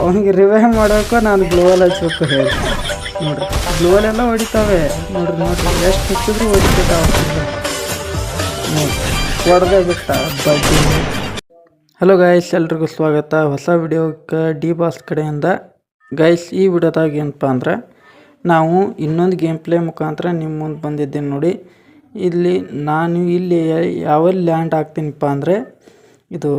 ಅವನಿಗೆ ರಿವೈವ್ ಮಾಡೋಕೆ ನಾನು ಗ್ಲೋವಲ್ ಹಚ್ಚಬೇಕು ಹೇಳಿ ನೋಡ್ರಿ ಗ್ಲೋವಲ್ ಎಲ್ಲ ಹೊಡಿತಾವೆ. ನೋಡ್ರಿ ನೋಡ್ರಿ, ಎಷ್ಟು ಹಚ್ಚಿದ್ರು ಹೊಡಿತಾವ ನೋಡಿ ಹೊಡೆದೇ ಬಿಟ್ಟ ಬಡ್ಡಿ ಹಲೋ ಗಾಯ್ಸ್ ಎಲ್ರಿಗೂ ಸ್ವಾಗತ. ಹೊಸ ವಿಡಿಯೋಕ್ಕೆ ಡಿ ಬಾಸ್ ಕಡೆಯಿಂದ. ಗೈಸ್ ಈ ವಿಡಿಯೋದಾಗ ಏನಪ್ಪ ಅಂದ್ರೆ, ನಾವು ಇನ್ನೊಂದು ಗೇಮ್ ಪ್ಲೇ ಮುಖಾಂತರ ನಿಮ್ಮ ಮುಂದೆ ಬಂದಿದ್ದೀನಿ ನೋಡಿ. ಇಲ್ಲಿ ನಾನು ಇಲ್ಲಿ ಯಾವ ಲ್ಯಾಂಡ್ ಆಗ್ತೀನಪ್ಪ ಅಂದರೆ, ಇದು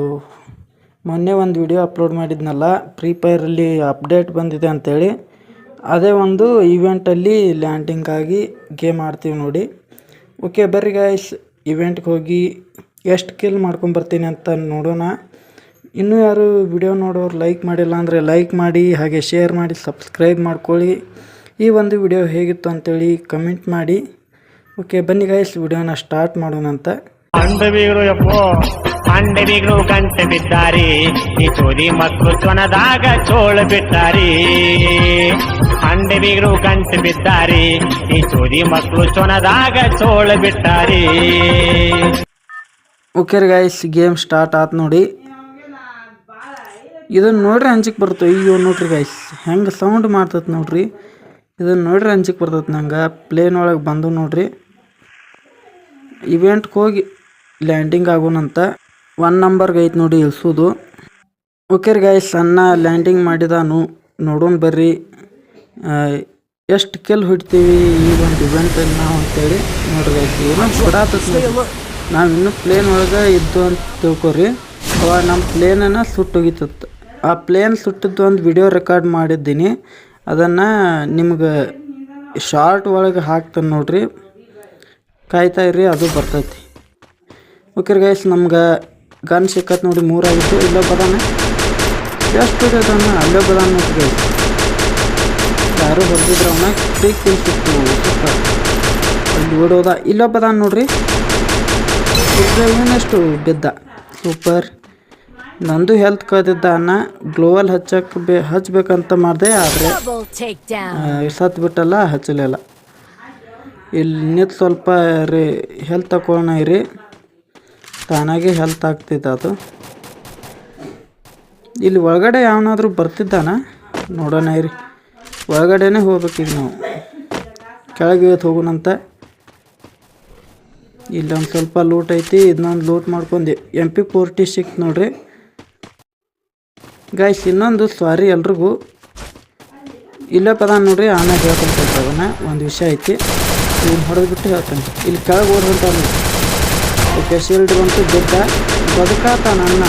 ಮೊನ್ನೆ ಒಂದು ವಿಡಿಯೋ ಅಪ್ಲೋಡ್ ಮಾಡಿದ್ನಲ್ಲ ಫ್ರೀ ಫೈರಲ್ಲಿ ಅಪ್ಡೇಟ್ ಬಂದಿದೆ ಅಂಥೇಳಿ ಅದೇ ಒಂದು ಇವೆಂಟಲ್ಲಿ ಲ್ಯಾಂಡಿಂಗ್ ಆಗಿ ಗೇಮ್ ಆಡ್ತೀವಿ ನೋಡಿ. ಓಕೆ ಬರ್ರಿ ಗಾಯ್ಸ್ ಇವೆಂಟ್ಗೆ ಹೋಗಿ ಎಷ್ಟು ಕಿಲ್ ಮಾಡ್ಕೊಂಬರ್ತೀನಿ ಅಂತ ನೋಡೋಣ. ಇನ್ನೂ ಯಾರು ವಿಡಿಯೋ ನೋಡೋರು ಲೈಕ್ ಮಾಡಿಲ್ಲ ಅಂದರೆ ಲೈಕ್ ಮಾಡಿ, ಹಾಗೆ ಶೇರ್ ಮಾಡಿ ಸಬ್ಸ್ಕ್ರೈಬ್ ಮಾಡ್ಕೊಳ್ಳಿ. ಈ ಒಂದು ವಿಡಿಯೋ ಹೇಗಿತ್ತು ಅಂತೇಳಿ ಕಮೆಂಟ್ ಮಾಡಿ. ಓಕೆ ಬನ್ನಿ ಗಾಯ್ಸ್ ವಿಡಿಯೋನ ಸ್ಟಾರ್ಟ್ ಮಾಡೋಣ ಅಂತ ಎಪ್ಪೋ ಯಪ್ಪೋ ವೀರು ಗಂಟೆ ಬಿದ್ದಾರಿ. ಈ ಚೋರಿ ಮಕ್ಕಳು ಚೊನದಾಗ ಚೋಳ ಬಿಟ್ಟಾರಿ ವೀರು ಗಂಟೆ ಬಿದ್ದಾರಿ. ಈ ಚೋರಿ ಮಕ್ಕಳು ಚೊನದಾಗ ಚೋಳ ಬಿಟ್ಟಾರಿ ಓಕೆ ಗೈಸ್ ಗೇಮ್ ಸ್ಟಾರ್ಟ್ ಆತ್ ನೋಡಿ. ಇದನ್ನ ನೋಡ್ರಿ ಅಂಜಿಕ್ ಬರ್ತವೆ ಅಯ್ಯೋ, ನೋಡ್ರಿ ಗೈಸ್ ಹೆಂಗೆ ಸೌಂಡ್ ಮಾಡ್ತೈತೆ ನೋಡ್ರಿ. ಇದನ್ನ ನೋಡ್ರಿ ಅಂಜಿಕ್ ಬರ್ತೈತೆ ನಂಗೆ. ಪ್ಲೇನ್ ಒಳಗೆ ಬಂದು ನೋಡ್ರಿ. ಇವೆಂಟ್ಗೆ ಹೋಗಿ ಲ್ಯಾಂಡಿಂಗ್ ಆಗೋಣಂತ ಒನ್ ನಂಬರ್ಗೆ ಐತೆ ನೋಡಿ ಇಳಿಸೋದು ಓಕೆ ರೀ ಗಾಯ್ಸ್ ಸಣ್ಣ ಲ್ಯಾಂಡಿಂಗ್ ಮಾಡಿದಾನು. ನೋಡೋಣ ಬರ್ರಿ. ಎಷ್ಟು ಕೆಲ್ ಹೊಡಿತೀವಿ ಈ ಒಂದು ಇವೆಂಟಲ್ಲಿ ನಾವು ಅಂತೇಳಿ. ನೋಡ್ರಿ ಗಾಯ್ಸ್ ಏನೋ ಬಿಡಾತೈತಿ ನಾವು ಇನ್ನೂ ಪ್ಲೇನ್ ಒಳಗೆ ಇದ್ದು ಅಂತ ತಿಳ್ಕೊರಿ. ಅವಾಗ ನಮ್ಮ ಪ್ಲೇನನ್ನು ಸುಟ್ಟೋಗಿತ್ತು ಆ ಪ್ಲೇನ್ ಸುಟ್ಟಿದ್ದು ಒಂದು ವಿಡಿಯೋ ರೆಕಾರ್ಡ್ ಮಾಡಿದ್ದೀನಿ. ಅದನ್ನು ನಿಮ್ಗೆ ಶಾರ್ಟ್ ಒಳಗೆ ಹಾಕ್ತಾನೆ ನೋಡ್ರಿ. ಕಾಯ್ತಾ ಇರಿ ಅದು ಬರ್ತೈತಿ. ಓಕೆ ಗೈಸ್ ನಮ್ಗೆ ಗನ್ ಸಿಕ್ಕತ್ ನೋಡಿ ಮೂರಾಗಿತ್ತು. ಇಲ್ಲೋ ಬದಾನ ಎಷ್ಟು ಅದನ್ನ? ಅಲ್ಲೋ ಬದಾನ ಗೈಸ್ ಯಾರು ಬರ್ದಿದ್ರೆ ಅವನ. ಸಿಕ್ತು ಸೂಪರ್ ಅಲ್ಲಿ ಓಡೋದ. ಇಲ್ಲೋ ಬದಾನ ನೋಡ್ರಿ. ಇವನಷ್ಟು ಬಿದ್ದ. ಸೂಪರ್ ನಂದು ಹೆಲ್ತ್ ಕದ್ದಿದ್ದ ಅನ್ನ. ಗ್ಲೋವಲ್ ಹಚ್ಚಕ್ಕೆ ಬೇ ಹಚ್ಬೇಕಂತ ಮಾಡಿದೆ, ಆದರೆ. ಸತ್ ಬಿಟ್ಟಲ್ಲ ಹಚ್ಚಲಿಲ್ಲ ಇಲ್ಲಿ. ನಿಂತು ಸ್ವಲ್ಪ, ರೀ ಹೆಲ್ತ್ ತಗೊಳ್ಳೋಣ ಇರಿ. ತಾನಾಗೆ ಹೆಲ್ತ್ ಆಗ್ತೈತೆ ಅದು. ಇಲ್ಲಿ ಒಳಗಡೆ ಯಾವನಾದರೂ ಬರ್ತಿದ್ದಾನ? ನೋಡೋಣ ಇರಿ. ಒಳಗಡೆನೇ ಹೋಗ್ಬೇಕೀಗ ನಾವು. ಕೆಳಗೆ ಇವತ್ತು ಹೋಗೋಣಂತ ಇಲ್ಲೊಂದು ಸ್ವಲ್ಪ ಲೂಟ್ ಐತಿ ಇದನ್ನೊಂದು ಲೂಟ್ ಮಾಡ್ಕೊಂಡು ಎಂ ಪಿ ಫೋರ್ಟಿ ಸಿಕ್ತು ನೋಡ್ರಿ. ಗಾಯ್ಸ್ ಇನ್ನೊಂದು ಸಾರಿ ಎಲ್ರಿಗೂ. ಇಲ್ಲೇ ಪದ ನೋಡ್ರಿ, ಆಮೇಲೆ ಹೇಳ್ಕೊಂತ ಒಂದು ವಿಷಯ ಐತಿ. ಇಲ್ಲಿ ಹೊಡೆದ್ಬಿಟ್ಟು ಹೇಳ್ತಾನೆ. ಇಲ್ಲಿ ಕೆಳಗೆ ಹೊಂಟಾನ ಓಕೆ ಶೀಲ್ಡ್ ಬಂತು ಗೆದ್ದ. ಬದುಕಾತ ನನ್ನ.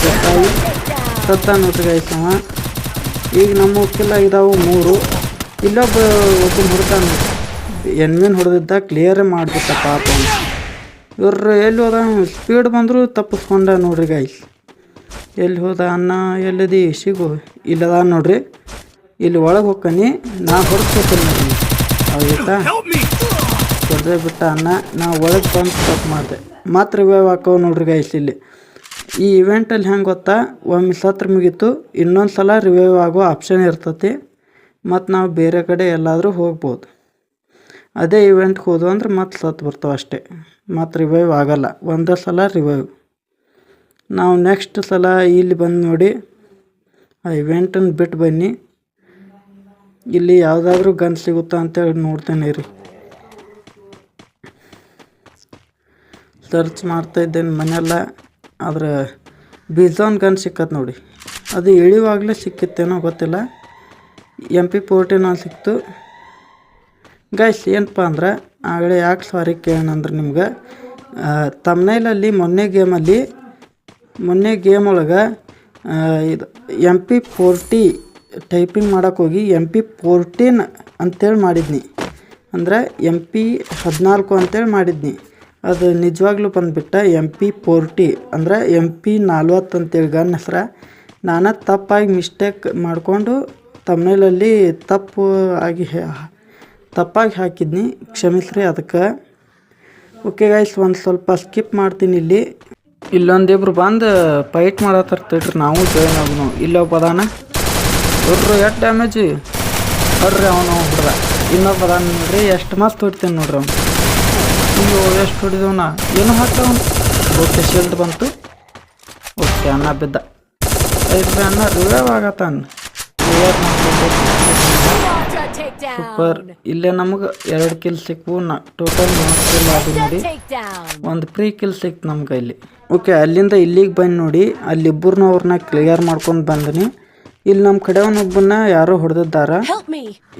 ಸತ್ತಾಯಿ ಸತ್ತ ಅವ. ಈಗ ನಮ್ಮ ಕಿಲ್ಲ ಇದಾವು ಮೂರು. ಇಲ್ಲೊಬ್ಬ ಒಬ್ಬ ಹುಡ್ತಾನ. ಎನ್ಮೇನ್ ಹೊಡೆದಿದ್ದ ಕ್ಲಿಯರೇ ಮಾಡಿಬಿಟ್ಟ ಪಾಪ. ಇವ್ರು ಎಲ್ಲಿ ಹೋದ? ಸ್ಪೀಡ್ ಬಂದರೂ ತಪ್ಪಿಸ್ಕೊಂಡ ನೋಡ್ರಿ ಗಾಯ್ಸ್ ಎಲ್ಲಿ ಹೋದ ಅನ್ನ ಎಲ್ಲದಿ? ಸಿಗು ಇಲ್ಲದ ನೋಡ್ರಿ. ಇಲ್ಲಿ ಒಳಗೆ ಹೋಗ್ಕನಿ ನಾ ಹೊರಡ್ಸ್ಕೊತೀನಿ ನೋಡ್ರಿ. ಆಯ್ತಾ ಹೊಡೆದೇ ಬಿಟ್ಟ ಅನ್ನ ನಾ ಒಳಗೆ ಬಂದು ತಪ್ಪು ಮಾಡಿದೆ. ಮಾತ್ರ ರಿವೈವ್ ಹಾಕೋ ನೋಡ್ರಿ ಗೈಸ್ ಇಲ್ಲಿ. ಈ ಇವೆಂಟಲ್ಲಿ ಹೆಂಗೆ ಗೊತ್ತಾ? ಒಮ್ಮೆ ಸತ್ರ ಮುಗೀತು ಇನ್ನೊಂದು ಸಲ ರಿವೈವ್ ಆಗೋ ಆಪ್ಷನ್ ಇರ್ತತಿ. ಮತ್ತು ನಾವು ಬೇರೆ ಕಡೆ ಎಲ್ಲಾದರೂ ಹೋಗ್ಬೋದು. ಅದೇ ಇವೆಂಟ್ಗೆ ಹೋದ್ವು ಅಂದ್ರೆ ಮತ್ತೆ ಸತ್ತು ಬರ್ತಾವೆ ಅಷ್ಟೇ. ಮತ್ತು ರಿವೈವ್ ಆಗೋಲ್ಲ. ಒಂದೇ ಸಲ ರಿವೈವ್ ನಾವು ನೆಕ್ಸ್ಟ್ ಸಲ ಇಲ್ಲಿ ಬಂದು ನೋಡಿ, ಆ ಇವೆಂಟನ್ನು ಬಿಟ್ಟು ಬನ್ನಿ. ಇಲ್ಲಿ ಯಾವುದಾದ್ರೂ ಗನ್ ಸಿಗುತ್ತಾ ಅಂತೇಳಿ ನೋಡ್ತೇನೆ ರೀ ಸರ್ಚ್ ಮಾಡ್ತಾ ಇದ್ದೇನೆ ಮನೆಯಲ್ಲ, ಆದ್ರೆ ಬಿಝಾನ್ ಗನ್ ಸಿಕ್ಕತ್ತೆ ನೋಡಿ. ಅದು ಇಳಿವಾಗಲೇ ಸಿಕ್ಕಿತ್ತೇನೋ ಗೊತ್ತಿಲ್ಲ. ಎಂ ಪಿ ಫೋರ್ಟಿನ ಸಿಕ್ತು. ಗೈಸ್ ಏನಪ್ಪ ಅಂದ್ರೆ ಆಗಲೇ ಯಾಕೆ ಸಾರಿ ಕೇಳೋಣಂದ್ರೆ ನಿಮ್ಗೆ ತಮ್ನೈಲಲ್ಲಿ ಮೊನ್ನೆ ಗೇಮಲ್ಲಿ ಮೊನ್ನೆ ಗೇಮ್ ಒಳಗೆ ಇದು ಎಂ ಪಿ ಫೋರ್ಟಿ ಟೈಪಿಂಗ್ ಮಾಡೋಕ್ಕೆ ಹೋಗಿ ಎಂ ಪಿ ಫೋರ್ಟೀನ್ ಅಂತೇಳಿ ಮಾಡಿದ್ನಿ. ಅಂದ್ರೆ ಎಂ ಪಿ ಹದಿನಾಲ್ಕು ಅಂತೇಳಿ ಮಾಡಿದ್ನಿ. ಅದು ನಿಜವಾಗ್ಲೂ ಬಂದುಬಿಟ್ಟ ಎಂ ಪಿ ಫೋರ್ಟಿ ಅಂದ್ರೆ ಎಂ ಪಿ ನಲ್ವತ್ತು ಅಂತೇಳಿ ಗನ್ ಹೆಸ್ರ. ನಾನು ತಪ್ಪಾಗಿ ಮಿಸ್ಟೇಕ್ ಮಾಡಿಕೊಂಡು ತಮ್ನೇಲಲ್ಲಿ ತಪ್ಪು ಆಗಿ ತಪ್ಪಾಗಿ ಹಾಕಿದ್ನಿ. ಕ್ಷಮಿಸ್ರಿ ಅದಕ್ಕೆ. ಓಕೆ ಗೈಸ್ ಒಂದು ಸ್ವಲ್ಪ ಸ್ಕಿಪ್ ಮಾಡ್ತೀನಿ ಇಲ್ಲಿ. ಇಲ್ಲೊಂದಿಬ್ರು ಬಂದು ಫೈಟ್ ಮಾಡತ್ತಾರ ತಡ್ರಿ ನಾವು ಜಾಯ್ನ್ ಆಗೋನು ಇಲ್ಲೊಬ್ಬ ಅದಾನ. ನೋಡ್ರಿ ಎಷ್ಟು ಡ್ಯಾಮೇಜ್ ಬರ್ರಿ ಅವನು ಹುಡ್ರ ಇನ್ನೊಬ್ಬ ಅದಾನ ನೋಡ್ರಿ, ಎಷ್ಟು ಮಸ್ತ್ ಹೊಡ್ತೀನಿ ನೋಡ್ರಿ ಅವ್ನು. ಎಷ್ಟು ಹೊಡಿದವನ ಏನು ಹಾಕ್ತವನು ಓಕೆ ಶೀಲ್ಡ್ ಬಂತು. ಓಕೆ ಅನ್ನ ಬಿದ್ದ. ಐದು ಅನ್ನ ರಿವೈವ್ ಆಗತ್ತಾನ? ಸೂಪರ್ ಇಲ್ಲೇ ನಮಗೆ ಎರಡು ಕಿಲ್ ಸಿಕ್ವು. ನಾ ಟೋಟಲ್ ಮೂರು ಕಿಲ್ ಆಗಿ ನೋಡಿ. ಒಂದು ಫ್ರೀ ಕಿಲ್ ಸಿಕ್ತು ನಮ್ಗೆ ಇಲ್ಲಿ. ಓಕೆ ಅಲ್ಲಿಂದ ಇಲ್ಲಿಗೆ ಬಂದು ನೋಡಿ. ಅಲ್ಲಿಬ್ಬರನ್ನ ಅವ್ರನ್ನ ಕ್ಲಿಯರ್ ಮಾಡ್ಕೊಂಡು ಬಂದಿನಿ. ಇಲ್ಲಿ ನಮ್ಮ ಕಡೆಯವನೊಬ್ಬನ ಯಾರೋ ಹೊಡೆದಿದ್ದಾರ.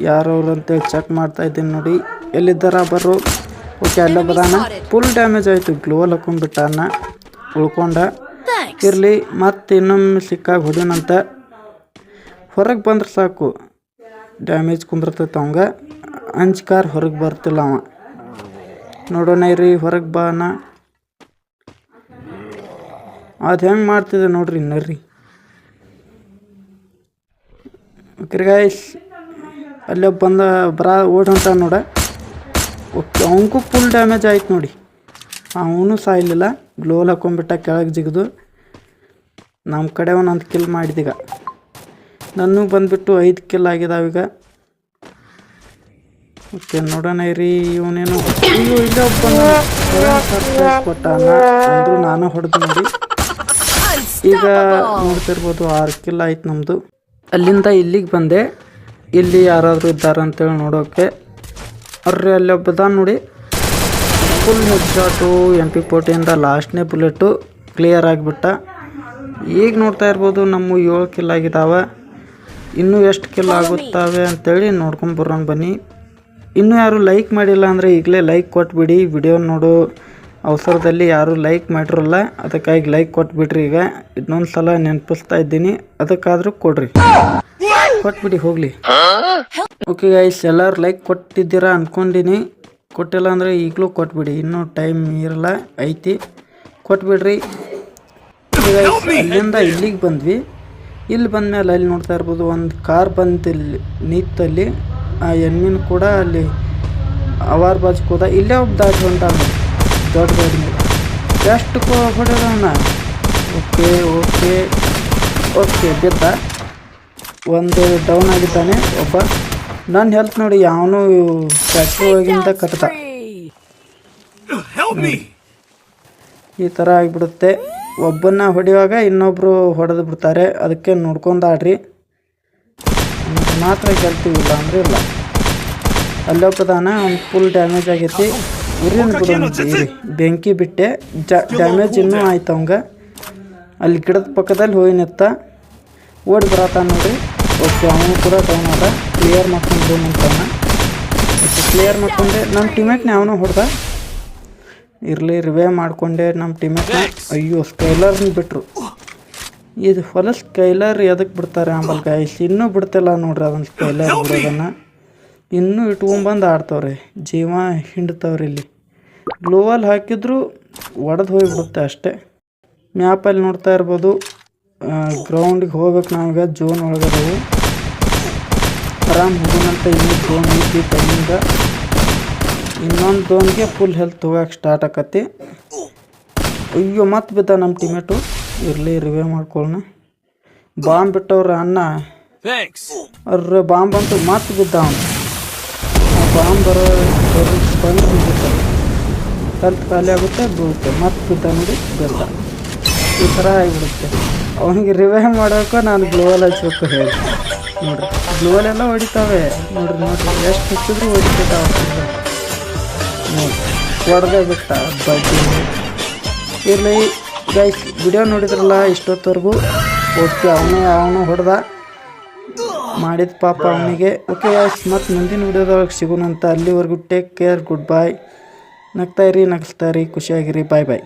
ಯಾರು ಅವ್ರು ಅಂತೇಳಿ ಚೆಕ್ ಮಾಡ್ತಾ ಇದ್ದೀನಿ ನೋಡಿ. ಎಲ್ಲಿದ್ದಾರ ಬರೋ ಓಕೆ ಅಲ್ಲ ಬದಾನ ಫುಲ್ ಡ್ಯಾಮೇಜ್ ಆಯಿತು. ಗ್ಲೋವಲ್ ಹಾಕೊಂಡ್ಬಿಟ್ಟಾನ ಉಳ್ಕೊಂಡ. ಇರಲಿ ಮತ್ತೆ ಇನ್ನೊಮ್ಮೆ ಸಿಕ್ಕಾಗ ಹೊಡಿನಂತ ಹೊರಗೆ ಬಂದ್ರೆ ಸಾಕು. ಡ್ಯಾಮೇಜ್ ಕುಂದಿರ್ತೈತೆ ಅವಂಗ. ಅಂಚ್ಕಾರ್ ಹೊರಗೆ ಬರ್ತಿಲ್ಲ ಅವ. ನೋಡೋಣ ಇರಿ ಹೊರಗೆ ಬಾನ ಅದು ಹೆಂಗೆ ಮಾಡ್ತಿದೆ ನೋಡ್ರಿ ನರ್ರಿ ಓಕೆ ಗಾಯ್ಸ್ ಅಲ್ಲೇ ಬಂದ ಬರ ಓಡ್ ಹೊಂಟ ನೋಡ. ಓಕೆ, ಅವನಿಗೂ ಫುಲ್ ಡ್ಯಾಮೇಜ್ ಆಯ್ತು ನೋಡಿ. ಅವನು ಸಾಯ್ಲಿಲ್ಲ ಗ್ಲೋಲ್ ಹಾಕೊಂಡ್ಬಿಟ್ಟ ಕೆಳಗೆ ಜಿಗಿದು ನಮ್ಮ ಕಡೆ ಒಂದೊಂದು ಕಿಲ್ ಮಾಡಿದೀಗ. ನನಗೂ ಬಂದುಬಿಟ್ಟು ಐದು ಕಿಲ್ ಆಗಿದಾವೀಗ ಓಕೆ, ನೋಡೋಣ ರೀ ಇವನೇನು ಅಯ್ಯೋ ಒಬ್ಬ ಅಂದ್ರು ನಾನು ಹೊಡೆದು ನೋಡಿ. ಈಗ ನೋಡ್ತಿರ್ಬೋದು ಆರು ಕಿಲ್ ಆಯ್ತು ನಮ್ಮದು ಅಲ್ಲಿಂದ ಇಲ್ಲಿಗೆ ಬಂದೆ. ಇಲ್ಲಿ ಯಾರಾದರೂ ಇದ್ದಾರೆ ಅಂತೇಳಿ ಅವ್ರಿ ಅಲ್ಲಿ ಒಬ್ಬದ ನೋಡಿ. Full head shot M P ಫೋರ್ಟಿಯಿಂದ ಲಾಸ್ಟ್ನೇ ಬುಲೆಟು ಕ್ಲಿಯರ್ ಆಗಿಬಿಟ್ಟ. ಈಗ ನೋಡ್ತಾ ಇರ್ಬೋದು ನಮ್ಮ ಏಳು ಕಿಲ್ ಆಗಿದ್ದಾವೆ ಇನ್ನೂ ಎಷ್ಟು ಕಿಲ್ ಆಗುತ್ತವೆ ಅಂತೇಳಿ ನೋಡ್ಕೊಂಡು ಬರೋಣ ಬನ್ನಿ. ಇನ್ನೂ ಯಾರು ಲೈಕ್ ಮಾಡಿಲ್ಲ ಅಂದರೆ ಈಗಲೇ ಲೈಕ್ ಕೊಟ್ಬಿಡಿ. ವಿಡಿಯೋ ನೋಡು. ಅವಸರದಲ್ಲಿ ಯಾರು ಲೈಕ್ ಮಾಡಿರಲ್ಲ. ಅದಕ್ಕಾಗಿ ಲೈಕ್ ಕೊಟ್ಬಿಡ್ರಿ ಈಗ. ಇನ್ನೊಂದು ಸಲ ನೆನಪಿಸ್ತಾ ಇದ್ದೀನಿ. ಅದಕ್ಕಾದರೂ ಕೊಡ್ರಿ. ಕೊಟ್ಬಿಡಿ ಹೋಗ್ಲಿ. ಓಕೆ ಗೈಸ್ ಎಲ್ಲರೂ ಲೈಕ್ ಕೊಟ್ಟಿದ್ದೀರಾ ಅನ್ಕೊಂಡಿನಿ. ಕೊಟ್ಟಿಲ್ಲ ಅಂದರೆ ಈಗಲೂ ಕೊಟ್ಬಿಡಿ ಇನ್ನೂ ಟೈಮ್ ಇರಲ್ಲ ಐತಿ. ಕೊಟ್ಬಿಡ್ರಿ. ಇಲ್ಲಿಂದ ಅಲ್ಲಿಂದ ಇಲ್ಲಿಗೆ ಬಂದ್ವಿ. ಇಲ್ಲಿ ಬಂದಮೇಲೆ ಅಲ್ಲಿ ನೋಡ್ತಾ ಇರ್ಬೋದು ಒಂದು ಕಾರ್ ಬಂದಿಲ್ಲಿ ನಿಂತಲ್ಲಿ. ಆ ಎಣ್ಣಿನ ಕೂಡ ಅಲ್ಲಿ ಅವಾರ್ ಬಾಜು ಕೂಡ ಇಲ್ಲೇ ಒಬ್ಬ ದಾಟಿ ಹೊಂಟ ದೊಡ್ಡ ಗಾಡಿ ಎಷ್ಟು ಹೊಡೆದವನ? ಓಕೆ ಓಕೆ ಓಕೆ ಬಿದ್ದ. ಒಂದು ಡೌನ್ ಆಗಿದ್ದಾನೆ ಒಬ್ಬ. ನನ್ನ ಹೆಲ್ತ್ ನೋಡಿ ಯಾವನು ಫ್ಯಾಕ್ಟ್ರಿ ಒಳಗಿಂದ ಕಟ್ಟ. ಈ ಥರ ಆಗಿಬಿಡುತ್ತೆ. ಒಬ್ಬನ್ನ ಹೊಡೆಯುವಾಗ ಇನ್ನೊಬ್ಬರು ಹೊಡೆದು ಬಿಡ್ತಾರೆ. ಅದಕ್ಕೆ ನೋಡ್ಕೊಂಡು ಆಡ್ರಿ ಮಾತ್ರ ಗೆಲ್ತೀವಿ ಇಲ್ಲ ಅಂದ್ರೆ ಇಲ್ಲ. ಅಲ್ಲೊಬ್ಬದಾನ ಅವ್ನು ಫುಲ್ ಡ್ಯಾಮೇಜ್ ಆಗೈತಿ. ಉರಿನ ಬಿಡೋಣ ಬೆಂಕಿ ಬಿಟ್ಟೆ. ಡ್ಯಾಮೇಜ್ ಇನ್ನೂ ಆಯ್ತು ಅವಂಗ. ಅಲ್ಲಿ ಗಿಡದ ಪಕ್ಕದಲ್ಲಿ ಹೋಗಿ ನಿತ್ತ. ಓಡಿ ಬರತ್ತಾನ ನೋಡ್ರಿ ಓಕೆ ಅವನು ಕೂಡ ಡೌನ್ ಅದ ಕ್ಲಿಯರ್ ಮಾಡ್ಕೊಂಡು ನಿಂತಾನ ಓಕೆ ಕ್ಲಿಯರ್ ಮಾಡ್ಕೊಂಡೆ. ನಮ್ಮ ಟೀಮೇಟ್ನ ಅವನು ಹೊಡೆದ. ಇರಲಿ ರಿವೇ ಮಾಡಿಕೊಂಡೆ ನಮ್ಮ ಟೀಮೇಟ್ನ ಅಯ್ಯೋ ಸ್ಕೈಲರ್ನ ಬಿಟ್ಟರು ಇದು ಹೊಲ ಸ್ಕೈಲರ್ ಎದಕ್ಕೆ ಬಿಡ್ತಾರೆ ಆಮೇಲೆ ಗಾಯಸ್ ಇನ್ನೂ ಬಿಡ್ತಿಲ್ಲ ನೋಡ್ರಿ ಅದನ್ನು ಸ್ಕೈಲರ್ ಬಿಡೋದನ್ನು. ಇನ್ನೂ ಇಟ್ಕೊಂಬಂದು ಆಡ್ತಾವ್ರಿ. ಜೀವ ಹಿಂಡ್ತಾವ್ರಿ ಇಲ್ಲಿ. ಗ್ಲೋವಲ್ ಹಾಕಿದ್ರು ಒಡೆದು ಹೋಗಿಬಿಡುತ್ತೆ ಅಷ್ಟೇ. ಮ್ಯಾಪಲ್ಲಿ ನೋಡ್ತಾ ಇರ್ಬೋದು. ಗ್ರೌಂಡಿಗೆ ಹೋಗ್ಬೇಕು ನಾವೀಗ ಜೋನ್ ಒಳಗಡೆ. ಆರಾಮ್ ಹೋಗೋಣಂತ ಇನ್ನೂ ಜೋನ್ ಐತಿ ಟೈಮಿಂಗ ಇನ್ನೊಂದು ಝೋನ್ಗೆ ಫುಲ್ ಹೆಲ್ತ್ ಹೋಗಕ್ಕೆ ಸ್ಟಾರ್ಟ್ ಆಕತಿ. ಅಯ್ಯೋ ಮತ್ತೆ ಬಿದ್ದ ನಮ್ಮ ಟೀಮೇಟು ಇರಲಿ ರಿವೇ ಮಾಡ್ಕೊಳ್ಳೋಣ ಬಾಂಬ್ ಬಿಟ್ಟವ್ರ ಅನ್ನ. ಅವ್ರ ಬಾಂಬ್ ಅಂತೂ ಮತ್ತೆ ಬಿದ್ದ ಅವನು. ಬಾಂಬ್ ಬರೋ ಬಂದು ಬಿದ್ದ ಹೆಲ್ತ್ ಖಾಲಿ ಆಗುತ್ತೆ ಬೀಳುತ್ತೆ. ಮತ್ತೆ ಬಿದ್ದ ನೋಡಿ ಬಿದ್ದ ಈ ಥರ ಆಗಿಬಿಡುತ್ತೆ. ಅವನಿಗೆ ರಿವೈವ್ ಮಾಡೋಕೆ ನಾನು ಗ್ಲೋವಲ್ ಹಚ್ಚಬೇಕು ಹೇಳಿ. ನೋಡ್ರಿ ಗ್ಲೋವಲ್ ಎಲ್ಲ ಹೊಡಿತಾವೆ. ನೋಡಿರಿ, ನೋಡ್ರಿ, ಎಷ್ಟು ಹಚ್ಚಿದ್ರು ಹೊಡಿತಾವೆ ನೋಡಿ ಹೊಡೆದೇ ಬಿಟ್ಟ ಬಡ್ಡಿ ಇರಲಿ ಗೈಸ್ ವಿಡಿಯೋ ನೋಡಿದ್ರಲ್ಲ ಇಷ್ಟೊತ್ತವರೆಗೂ? ಓಕೆ ಅವನೇ, ಅವನು ಹೊಡೆದ. ಮಾಡಿದ ಪಾಪ ಅವನಿಗೆ. ಓಕೆ ಗೈಸ್ ಮತ್ತು ಮುಂದಿನ ವಿಡಿಯೋದೊಳಗೆ ಸಿಗೋಣಂತ ಅಲ್ಲಿವರೆಗೂ ಟೇಕ್ ಕೇರ್ ಗುಡ್ ಬಾಯ್ ನಗ್ತಾಯಿರಿ ಇರಿ, ನಗಿಸ್ತಾ ಇರಿ, ಖುಷಿಯಾಗಿರಿ ಬಾಯ್ ಬಾಯ್